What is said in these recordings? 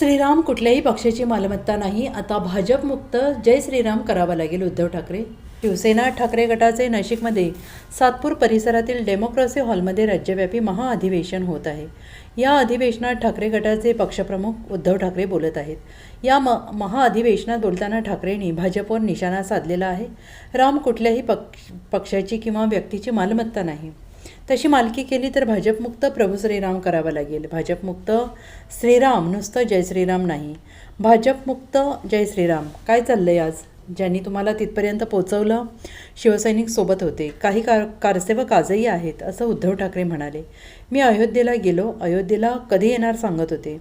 श्रीराम कुठल्याही पक्षाची मालमत्ता नाही. आता भाजपमुक्त जय श्रीराम करावा लागेल उद्धव ठाकरे. शिवसेना ठाकरे गटाचे नाशिकमध्ये सातपूर परिसरातील डेमोक्रेसी हॉलमध्ये राज्यव्यापी महाअधिवेशन होत आहे. या अधिवेशनात ठाकरे गटाचे पक्षप्रमुख उद्धव ठाकरे बोलत आहेत. या म महाअधिवेशनात बोलताना ठाकरेंनी भाजपवर निशाणा साधलेला आहे. राम कुठल्याही पक्ष पक्षाची किंवा व्यक्तीची मालमत्ता नाही. तशी मालकी केली तर भाजपमुक्त प्रभू श्रीराम करावं लागेल. भाजपमुक्त श्रीराम नुसतं जय श्रीराम नाही. भाजपमुक्त जय श्रीराम. काय चाललं आहे आज? ज्यांनी तुम्हाला तिथपर्यंत पोचवलं शिवसैनिक सोबत होते. काही कार कारसेवक आजही आहेत असं उद्धव ठाकरे म्हणाले. मी अयोध्येला गेलो. अयोध्येला कधी येणार सांगत होते.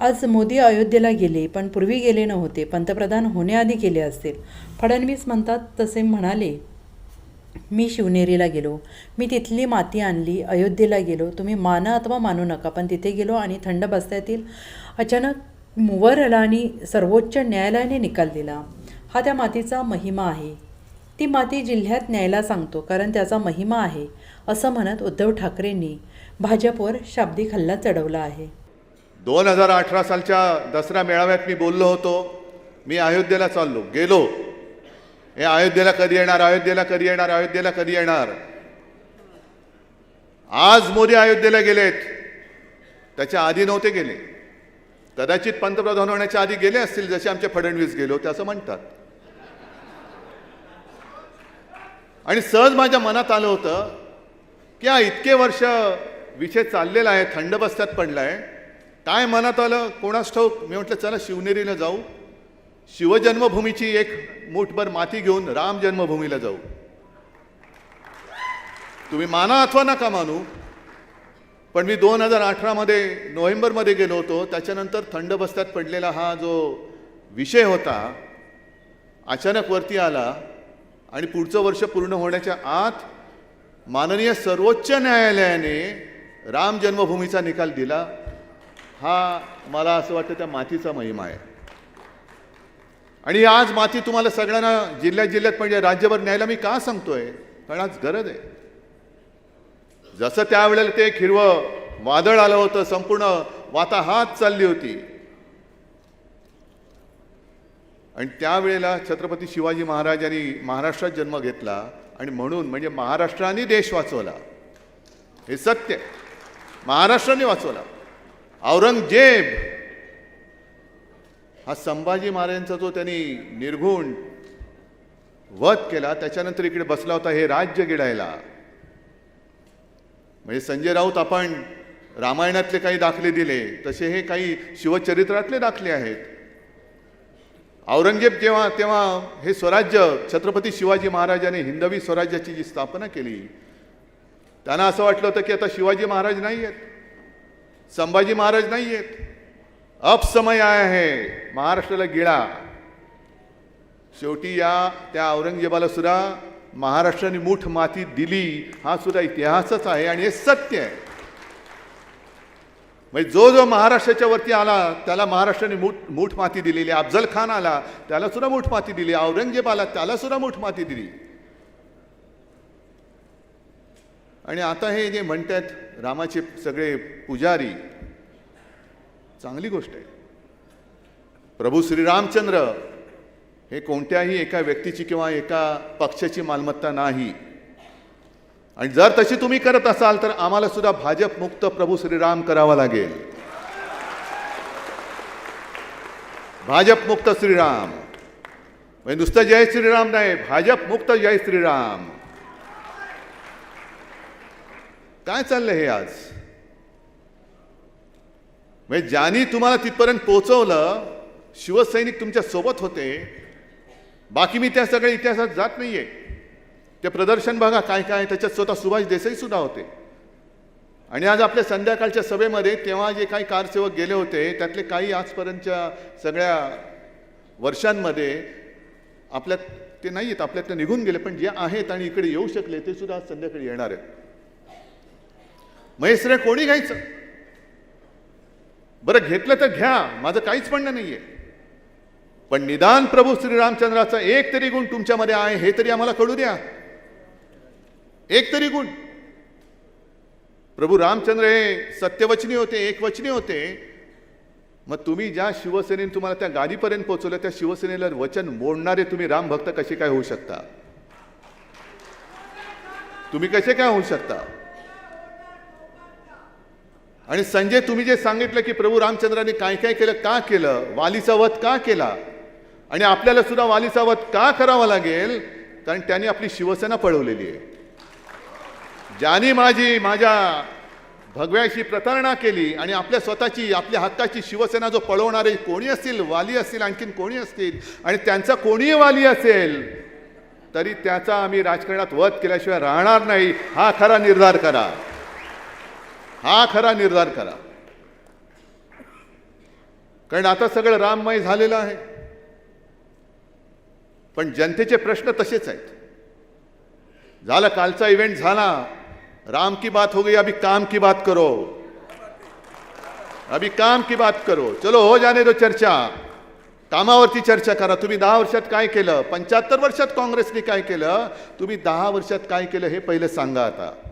आज मोदी अयोध्येला गेले पण पूर्वी गेले नव्हते. पंतप्रधान होण्याआधी गेले असतील. फडणवीस म्हणतात तसे म्हणाले. मी शिवनेरीला गेलो. मी तिथली माती आणली अयोध्येला गेलो. तुम्ही माना अथवा मानू नका पण तिथे गेलो आणि थंड बस्त्यातील अचानक मुवर आला आणि सर्वोच्च न्यायालयाने निकाल दिला. हा त्या मातीचा महिमा आहे. ती माती जिल्ह्यात न्यायला सांगतो कारण त्याचा महिमा आहे असं म्हणत उद्धव ठाकरेंनी भाजपवर शाब्दिक हल्ला चढवला आहे. दोन हजार अठरा सालच्या दसरा मेळाव्यात मी बोललो होतो. मी अयोध्येला चाललो गेलो. हे अयोध्येला कधी येणार? अयोध्येला कधी येणार? अयोध्येला कधी येणार? आज मोदी अयोध्येला गेलेत. त्याच्या आधी नव्हते गेले. कदाचित पंतप्रधान होण्याच्या आधी गेले असतील जसे आमचे फडणवीस गेलो ते असं म्हणतात. आणि सहज माझ्या मनात आलं होतं की हा इतके वर्ष विषय चाललेला आहे थंड बस्त्यात पडला आहे काय मनात आलं? कोणास ठाऊक? मी म्हटलं चला शिवनेरीला जाऊ. शिवजन्मभूमीची एक मुठभर माती घेऊन राम जन्मभूमीला जाऊ. तुम्ही माना अथवा नका मानू पण मी दोन हजार अठरामध्ये नोव्हेंबरमध्ये गेलो होतो. त्याच्यानंतर थंड बस्त्यात पडलेला हा जो विषय होता अचानक वरती आला आणि पुढचं वर्ष पूर्ण होण्याच्या आत माननीय सर्वोच्च न्यायालयाने राम जन्मभूमीचा निकाल दिला. हा मला असं वाटतं त्या मातीचा महिमा आहे. आणि आज माती तुम्हाला सगळ्यांना जिल्ह्यात जिल्ह्यात म्हणजे राज्यभर न्यायला मी का सांगतोय? कारण आज गरज आहे. जसं त्यावेळेला ते हिरवं वादळ आलं होतं संपूर्ण वाताहात चालली होती. आणि त्यावेळेला छत्रपती शिवाजी महाराजांनी महाराष्ट्रात जन्म घेतला आणि म्हणून म्हणजे महाराष्ट्राने देश वाचवला. हे सत्य महाराष्ट्राने वाचवला. औरंगजेब हा संभाजी महाराजांचा जो त्यांनी निर्घुण वध केला त्याच्यानंतर इकडे बसला होता हे राज्य गिळायला म्हणजे संजय राऊत आपण रामायणातले काही दाखले दिले तसे हे काही शिवचरित्रातले दाखले आहेत. औरंगजेब जेव्हा तेव्हा हे स्वराज्य छत्रपती शिवाजी महाराजांनी हिंदवी स्वराज्याची जी स्थापना केली त्यांना असं वाटलं होतं की आता शिवाजी महाराज नाही आहेत संभाजी महाराज नाही आहेत अपसमय समय महाराष्ट्राला गिळा शेवटी या त्या औरंगजेबाला सुद्धा महाराष्ट्राने मूठ माती दिली. हा सुद्धा इतिहासच आहे आणि हे सत्य आहे. म्हणजे जो जो महाराष्ट्राच्या वरती आला त्याला महाराष्ट्राने मूठ मूठ माती दिलेली. अफजल खान आला त्याला सुद्धा मूठ माती दिली. औरंगजेब आला त्याला सुद्धा मूठ माती दिली. आणि आता हे जे म्हणतात रामाचे सगळे पुजारी चांगली गोष्ट आहे. प्रभू श्रीरामचंद्र हे कोणत्याही एका व्यक्तीची किंवा एका पक्षाची मालमत्ता नाही. आणि जर तशी तुम्ही करत असाल तर आम्हाला सुद्धा भाजप मुक्त प्रभू श्रीराम करावा लागेल. भाजप मुक्त श्रीराम. म्हणजे नुसतं जय श्रीराम नाही भाजप मुक्त जय श्रीराम. काय चाललंय हे आज? म्हणजे ज्यांनी तुम्हाला तिथपर्यंत पोहोचवलं शिवसैनिक तुमच्यासोबत होते. बाकी मी त्या सगळ्या इतिहासात जात नाही आहे ते प्रदर्शन बघा काय काय त्याच्यात स्वतः सुभाष देसाई सुद्धा होते. आणि आज आपल्या संध्याकाळच्या सभेमध्ये तेव्हा जे काही कारसेवक गेले होते त्यातले काही आजपर्यंतच्या सगळ्या वर्षांमध्ये आपल्यात ते नाही आहेत आपल्यातले निघून गेले पण जे आहेत आणि इकडे येऊ शकले ते सुद्धा आज संध्याकाळी येणार आहेत. महेश्वरे कोणी घ्यायचं? बरं घेतलं तर घ्या. माझं काहीच म्हणणं नाही आहे पण निदान प्रभू श्रीरामचंद्राचा एक तरी गुण तुमच्यामध्ये आहे हे तरी आम्हाला कळू द्या. एक तरी गुण. प्रभू रामचंद्र हे सत्यवचनी होते एकवचनी होते. मग तुम्ही ज्या शिवसेनेने तुम्हाला त्या गादीपर्यंत पोहोचवलं त्या शिवसेनेला वचन मोडणारे तुम्ही रामभक्त कसे काय होऊ शकता? तुम्ही कसे काय होऊ शकता? आणि संजय तुम्ही जे सांगितलं की प्रभू रामचंद्रांनी काय काय केलं का केलं वालीचा वध का केला? आणि आपल्याला सुद्धा वालीचा वध का करावा लागेल? कारण त्यांनी आपली शिवसेना पळवलेली आहे. ज्यांनी माझी माझ्या भगव्याशी प्रतारणा केली आणि आपल्या स्वतःची आपल्या हक्काची शिवसेना जो पळवणारे कोणी असतील वाली असतील आणखीन कोणी असतील आणि त्यांचा कोणीही वाली असेल तरी त्याचा आम्ही राजकारणात वध केल्याशिवाय राहणार नाही. हा खरा निर्धार करा. हा खरा निर्धार करा. कारण आता सगळं राममय झालेलं आहे. पण जनतेचे प्रश्न तसेच आहेत. झालं कालचा इव्हेंट झाला. राम की बात हो गई अभी काम की बात करो. अभी काम की बात करो. चलो हो जाने दो चर्चा. कामावरती चर्चा करा. तुम्ही दहा वर्षात काय केलं? पंच्याहत्तर वर्षात काँग्रेसने काय केलं? तुम्ही दहा वर्षात काय केलं हे पहिलं सांगा आता.